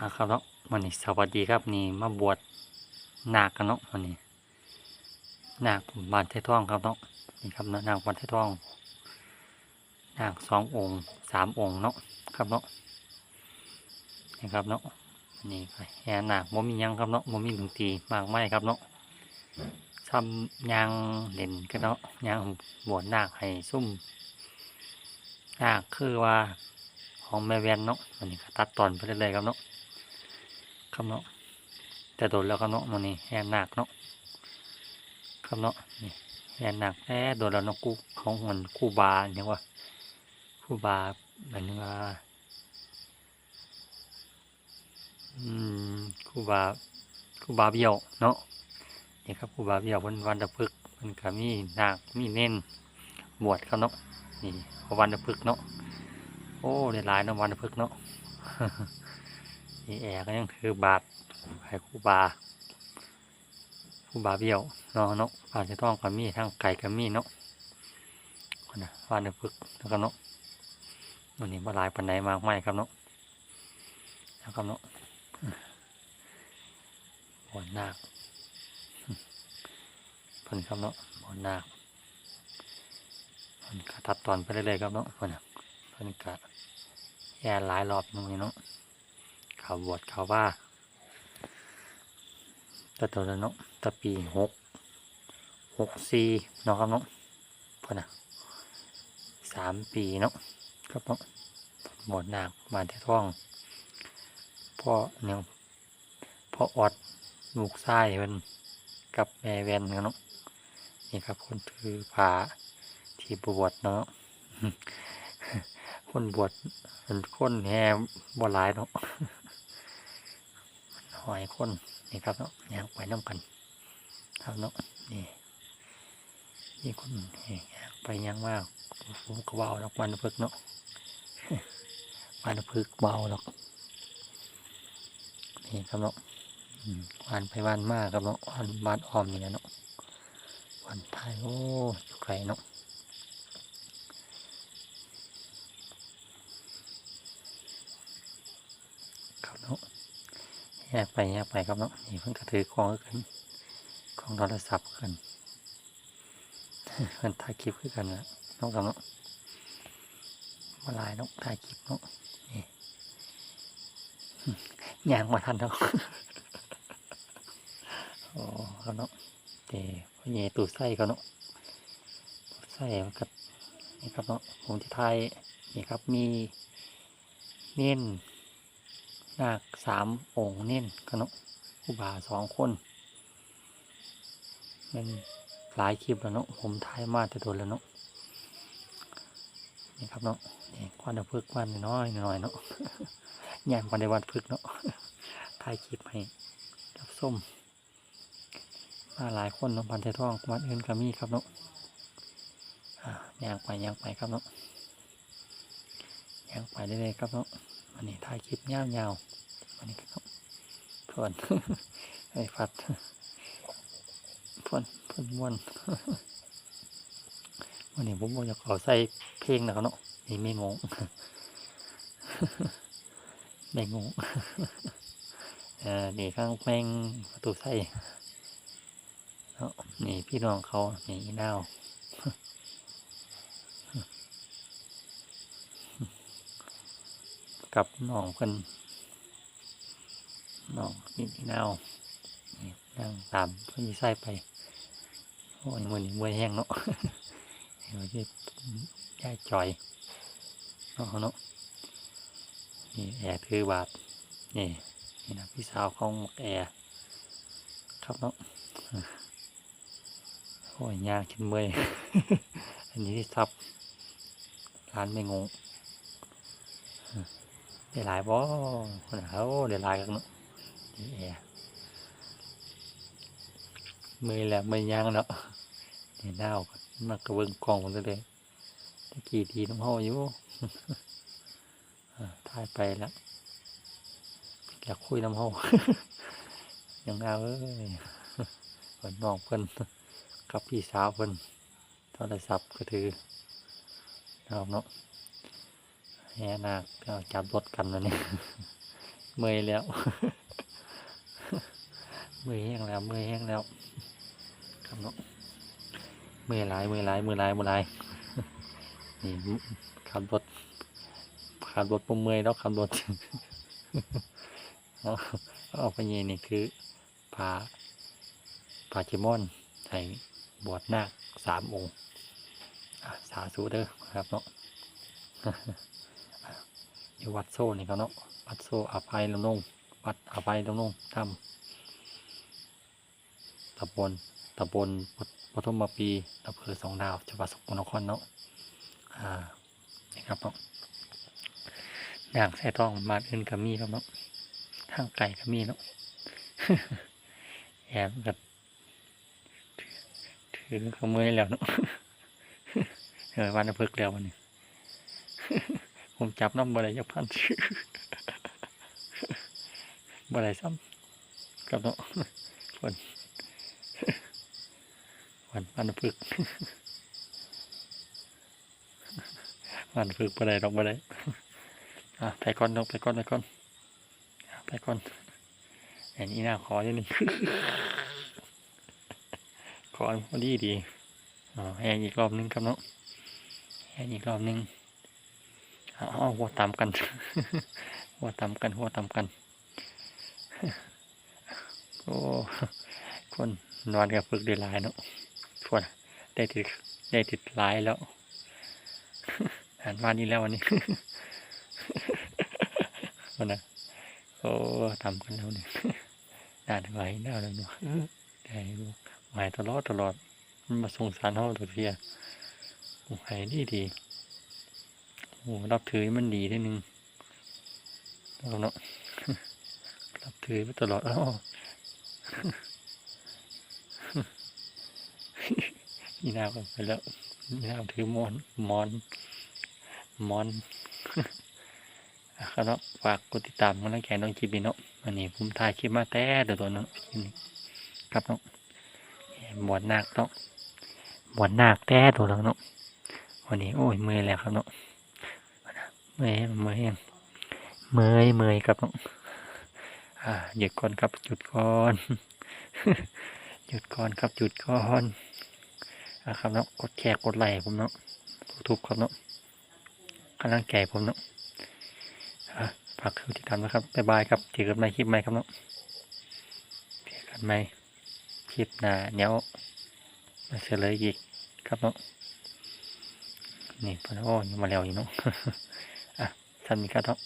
อ่าครับเนาะวันนี้สวัสดีครับนี่มาบวชนาคกันเนาะวันนี้นาคบานเทท่องครับเนาะนี่ครับเนาะนาคบานเทท่องนาคสององค์สามองค์เนาะครับเนาะนี่ครับเนาะนี่แห่นาคบ่มียังครับเนาะบ่มีดนตรีมากมายครับเนาะซ้ำยางเล่นกันเนาะยางบวชนาคให้ซุ่มนาคคือว่า ของแม่แวนเนาะมันนี้ก็ตัดตอนไปเรื่อยๆครับเนาะครับเนาะแต่โดนแล้วครับเนาะมันนี้แหนหนักเนาะครับเนาะนี่แหนหนักแหโดนแล้วเนาะกูของมันคู่บาอย่างว่าคู่บาแบบนี้ว่าอืมคู่บาคู่บาเบี้ยวเนาะนี่ครับคู่บาเบี้ยววันวันตะพึกมันก็มีหนาคมีเน้นบวชครับเนาะนี่วันตะพึกเนาะ อ้ได้หลายนาะวันพึกเนาะนี่แอร์ก็ยังคือบาทให้ครู่บาคู่บาเบี้ยวเนาะเนาะบาทจะต้องกับมีทั้งไก่กับมีเนาะนะวันพึกษ์แล้วก็เนาะวันนี้มาหลายปันไหนมากไม่ครับเนาะแล้วก็เนาะบนนาคเพิ่นครับเนาะบนนาคเพิ่นก็ตัดตอนไปเรื่อยๆครับเนาะเพิ่นน่ะเพิ่นกะ แย่หลายรอบนึงนี่เนาะเขาบวชเขาว่าแตตัวเนาะตะปีหกหกสี่เนาะครับเนาะเพิ่นอะสามปีเนาะครับเนาะบวชนากมาแต่ท้องพ่อเนี่ยพ่อออดลูกชายเพิ่นกับแม่แวนเนาะนี่ครับคนถือผ้าที่บวชเนาะ คนบวชเป็นคนแห่บ่หลายเนาะหอยคนนี่ครับเนาะย่างไปน้ำกันครับเนาะนี่นี่คนแห่ย่างไปย่างมากผมก็เบาหรอกวันพึกเนาะวันพึกเบาหรอกนี่ครับเนาะอืมวันไปวันมากครับเนาะวันบ้านออมนี่นะเนาะวันไทยโอ้อยู่ไกลเนาะ ครับเนาะแยกไปแยกไปครับเนาะนี่เพิ่นก็ถือกล้องคือกันกล้องโทรศัพท์คือกันเพิ่นถ่ายคลิปคือกันนะน้องครับเนาะมาลายเนาะถ่ายคลิปเนาะนี่ย่างมาทันเนาะโอ้ครับเนาะแต่พ่อใหญ่ตู้ไส้เขาเนาะตูไส้มันนี่ครับเนาะผมที่ไทยนี่ครับมีเน้น นาคสามองค์เน้นกนเนะครูบาสองคนมันหลายคลิปแล้วเนาะผมถ่ายมาแต่โดนแล้วเนาะนี่ครับเนาะนี่ควันพึกษ์มันน้อยหน่อยเนาะย่างวันในวันพึกเนาะถ่ายคลิปให้รับส้มมาหลายคนเนาะพันเทท่องวันอื่นก็มีครับเนาะย่างไปย่างไปครับเนาะย่างไปเรื่อยๆครับเนาะ อันนี้ถ่ายคลิปยาวๆอันนี้ครับพื่นไอ้ฟัดพื่นพื่นมวนวันนี้ผมอยากเอใส่เพลงนะครับเนาะนี่ไม่งงไม่งงเออนี่ข้างแมงประตูใส่เนาะนี่พี่น้องเขานี่นาว กับน้องเพิ่นน้องนี่พี่นาวนั่งตามเพิ่นใส่ไปโอ้ยมือนี้มวยแห้งเนาะเดี๋ยวจะย่าจอยเนาะเนาะนี่แอร์ถือบาทนี่นี่นะพี่สาวของหมกแอร์ครับเนาะโอ้ยยากขึ้นเมื่อยอันนี้ที่ทับร้านไม่งง ได้หลายบ่คนเขาได้หลายกันเนาะนี่แอร์มือแหละมือยางเนาะนี่ดาวกันมากระเบื้องกองมันเลยตะกี้ทีน้ำห้ออยู่ถ่ายไปแล้วอยากคุยน้ำห้อยังเอาเอ้ยเพิ่นน้องเพิ่นกับพี่สาวเพิ่นโทรศัพท์ก็ถือเอาเนาะ แห่นาคเอาจับรถกันแล้วเนี่ยเมื่อยแล้วเมื่อยแห้งแล้วเมื่อยแห้งแล้วครับเนาะเมื่อยหลายเมื่อยหลายเมื่อยหลายเมื่อยหลายนี่ขับรถขับรถปุ่มเมื่อยแล้วขับรถเอาเอาไปนี่นี่คือพาพาเจมอนใส่บวชนาคสามองค์สาธุเด้อครับเนาะ อยู่วัดโซ่นี่ครับเนาะวัดโซ่อภัยลำนงวัดอภัยลำนงถ้ำตำบลตำบลปฐมปีอำเภอสองดาวจังหวัดสกลนครเนาะอ่านี่ครับเนาะนางแส่ต้องมาอื่นก็มีครับเนาะทางไก่ก็มีเนาะแอบกับถือขโมยแล้วเนาะเออวันพึกแล้ววันนี้ ผมจับน้ำบ่ได้ยักพันบ่ได้ซ้ำกับเนาะคนวันวันพึกวันพึกบ่ได้ดอกบ่ได้อะไปก่อนดอกไปก่อนไปก่อนอะไปก่อนอันนี้น่าขอนิดนึงขอพอดีดีอ๋อแห้งอีกรอบนึงครับเนาะแห้งอีกรอบนึง เอ๋อหัวตามกัน หัวตามกันหัวตามกัน โอ้คนนอนกับฝึกได้หลายเนาะคนได้ติดได้ติดหลายแล้วอ่านมานี่แล้ววันนี้วันนะโอ้ทำกันแล้วเนี่ยนานไหวน่แล้วเนาะได้บ่หายตลอดตลอดมันมาสงสารเขาตัวเทียหายดีดี โอ้รับถือมันดีได้หนึ่งเอาเนาะรับถือไปตลอดอ้าวนี่นาไปแล้วนี่นาถือมอนมอนมอนครับเนาะฝากกดติดตามกันแล้วแกน้องคลิปนี้เนาะอันนี้ผมถ่ายคลิปมาแต่เดี๋ยวตัวเนาะครับเนาะบวชนาคเนาะบวชนาคแต่ตัวแล้วเนาะวันนี้โอ้ยมือแล้วครับเนาะ เมื่อยเมื่อยยังเมื่อยเมื่อยครับอ่าหยุดก่อนครับหยุดก่อนหยุดก่อนครับหยุดก่อนอะครับเนาะกดแชร์กดไลค์ผมเนาะทุกๆครับเนาะกำลังใจผมเนาะฝากคือติดตามนะครับบ๊ายบายครับเจอกันใหม่คลิปใหม่ครับเนาะเจอกันใหม่คลิปหน้าเนี้ยมาเฉลยอีกครับเนาะนี่พอโอ้ยังมาแล้วอยู่เนาะ สามีกระทบ